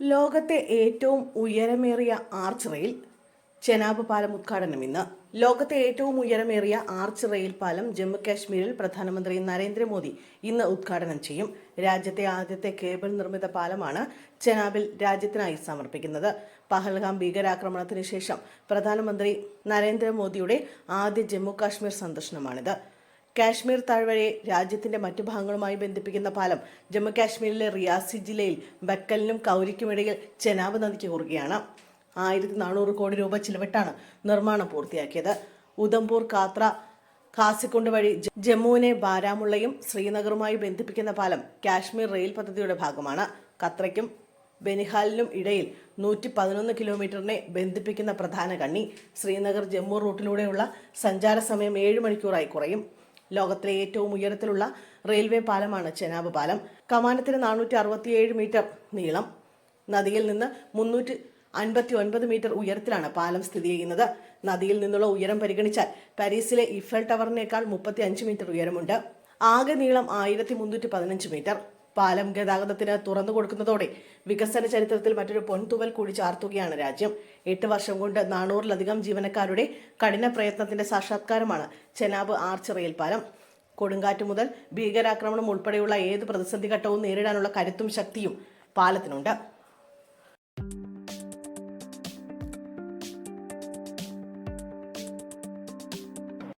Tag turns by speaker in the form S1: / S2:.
S1: ലോകത്തെ ഏറ്റവും ഉയരമേറിയ arch rail Chenab പാലം ഉദ്ഘാടനം ഇന്ന്. ലോകത്തെ ഏറ്റവും ഉയരമേറിയ ആർച്ച് റെയിൽ പാലം ജമ്മു കാശ്മീരിൽ പ്രധാനമന്ത്രി നരേന്ദ്രമോദി ഇന്ന് ഉദ്ഘാടനം ചെയ്യും. രാജ്യത്തെ ആദ്യത്തെ കേബിൾ നിർമ്മിത പാലമാണ് ചെനാബിൽ രാജ്യത്തിനായി സമർപ്പിക്കുന്നത്. പഹൽഗാം ഭീകരാക്രമണത്തിന് ശേഷം പ്രധാനമന്ത്രി നരേന്ദ്രമോദിയുടെ ആദ്യ ജമ്മു കാശ്മീർ സന്ദർശനമാണിത്. കാശ്മീർ താഴ്വരയെ രാജ്യത്തിന്റെ മറ്റു ഭാഗങ്ങളുമായി ബന്ധിപ്പിക്കുന്ന പാലം ജമ്മുകാശ്മീരിലെ റിയാസി ജില്ലയിൽ ബക്കലിനും കൗരിക്കുമിടയിൽ ചെനാബ് നദിക്ക് കുറുകയാണ്. ആയിരത്തി നാനൂറ് കോടി രൂപ ചിലവിട്ടാണ് നിർമ്മാണം പൂർത്തിയാക്കിയത്. ഉദംപൂർ കാത്ര കാസിക്കുണ്ട് വഴി ജമ്മുവിനെ ബാരാമുള്ളയും ശ്രീനഗറുമായി ബന്ധിപ്പിക്കുന്ന പാലം കാശ്മീർ റെയിൽ പദ്ധതിയുടെ ഭാഗമാണ്. കത്രയ്ക്കും ബനിഹാലിനും ഇടയിൽ നൂറ്റി പതിനൊന്ന് കിലോമീറ്ററിനെ ബന്ധിപ്പിക്കുന്ന പ്രധാന കണ്ണി ശ്രീനഗർ ജമ്മു റൂട്ടിലൂടെയുള്ള സഞ്ചാര സമയം ഏഴ് മണിക്കൂറായി കുറയും. ലോകത്തിലെ ഏറ്റവും ഉയരത്തിലുള്ള റെയിൽവേ പാലമാണ് ചെനാബ് പാലം. കമാനത്തിന് നാനൂറ്റി അറുപത്തിയേഴ് മീറ്റർ നീളം. നദിയിൽ നിന്ന് മുന്നൂറ്റി അൻപത്തി ഒൻപത് മീറ്റർ ഉയരത്തിലാണ് പാലം സ്ഥിതി ചെയ്യുന്നത്. നദിയിൽ നിന്നുള്ള ഉയരം പരിഗണിച്ചാൽ പാരീസിലെ ഇഫൽ ടവറിനേക്കാൾ മുപ്പത്തി അഞ്ച് മീറ്റർ ഉയരമുണ്ട്. ആകെ നീളം ആയിരത്തി മുന്നൂറ്റി പതിനഞ്ച് മീറ്റർ. പാലം ഗതാഗതത്തിന് തുറന്നു കൊടുക്കുന്നതോടെ വികസന ചരിത്രത്തിൽ മറ്റൊരു പൊൻതുവൽ കൂടി ചാർത്തുകയാണ് രാജ്യം. എട്ട് വർഷം കൊണ്ട് നാനൂറിലധികം ജീവനക്കാരുടെ കഠിന പ്രയത്നത്തിന്റെ സാക്ഷാത്കാരമാണ് ചെനാബ് ആർച്ച് റെയിൽ പാലം. കൊടുങ്കാറ്റ് മുതൽ ഭീകരാക്രമണം ഉൾപ്പെടെയുള്ള ഏത് പ്രതിസന്ധി ഘട്ടവും നേരിടാനുള്ള കരുത്തും ശക്തിയും പാലത്തിനുണ്ട്.